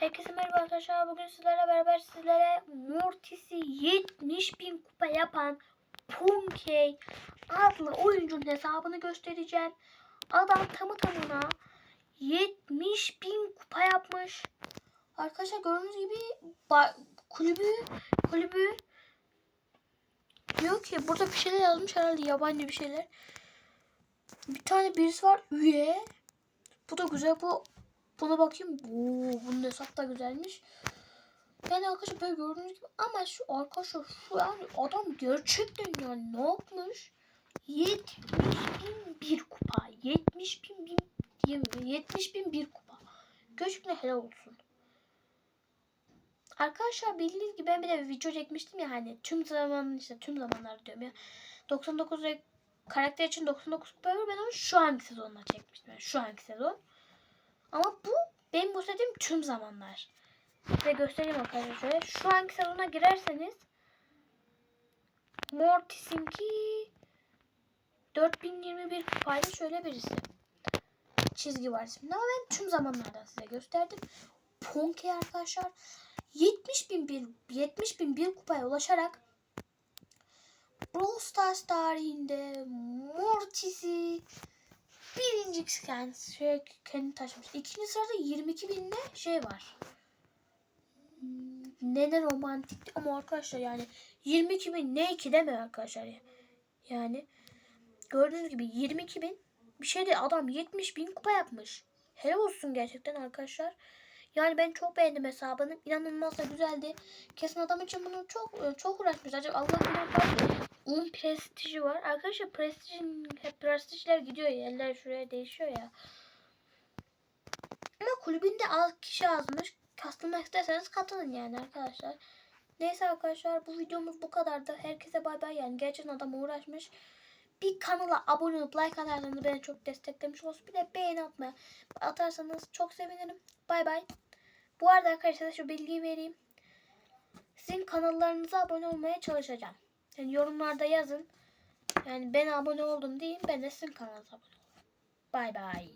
Herkese merhaba arkadaşlar. Bugün sizlerle beraber sizlere Mortis'i 70 bin kupa yapan Punkey adlı oyuncunun hesabını göstereceğim. Adam tamı tamına 70 bin kupa yapmış. Arkadaşlar gördüğünüz gibi kulübü kulübü diyor ki burada bir şeyler yazmış herhalde yabancı bir şeyler. Bir tane birisi var üye. Bu da güzel bu Buna bakayım. Oo, bunun hesap da güzelmiş. Yani arkadaşlar böyle gördüğünüz gibi ama şu arkadaşlar şu yani adam gerçekten yani ne yapmış? 70 bin bir kupa. 70 bin, bin diyemiyorum. 70 bin bir kupa. Gerçekten helal olsun. Arkadaşlar bildiğiniz gibi ben bir de video çekmiştim ya hani tüm zaman işte tüm zamanlar diyorum ya. 99 ve karakter için 99 kupa var. Ben onu şu anki sezonla çekmiştim. Yani şu anki sezon. Ama bu benim bu söylediğim tüm zamanlar. Size göstereyim arkadaşlar. Şu anki sezona girerseniz Mortis'inki 4021 kupayla şöyle birisi. Çizgi var şimdi ama ben tüm zamanlardan size gösterdim. Ponke arkadaşlar 70 bin bir 70 bin bir kupaya ulaşarak Brawl Stars tarihinde Mortis'i birinci yani şey kendi taşımış. İkinci sırada 22 binle şey var. Hmm, Nene romantik ama arkadaşlar yani 22 bin ne ki deme arkadaşlar ya. Yani gördüğünüz gibi 22 bin bir şey de adam 70 bin kupa yapmış. Helal olsun gerçekten arkadaşlar. Yani ben çok beğendim hesabını. İnanılmaz da güzeldi. Kesin adam için bunu çok çok uğraşmış. Acaba Allah bilir 10 prestiji var. Arkadaşlar prestijin hep prestijler gidiyor. Yerler şuraya değişiyor ya. Ama kulübünde az kişi azmış. Katılmak isterseniz katılın yani arkadaşlar. Neyse arkadaşlar bu videomuz bu kadardı. Herkese bay bay yani. Gerçekten adam uğraşmış. Bir kanala abone olup like atarsanız beni çok desteklemiş olsun. Bir de beğeni atmaya atarsanız çok sevinirim. Bay bay. Bu arada arkadaşlar şu bilgiyi vereyim. Sizin kanallarınıza abone olmaya çalışacağım. Yani yorumlarda yazın. Yani ben abone oldum diyeyim. Ben de sizin kanalınıza abone olayım. Bay bay.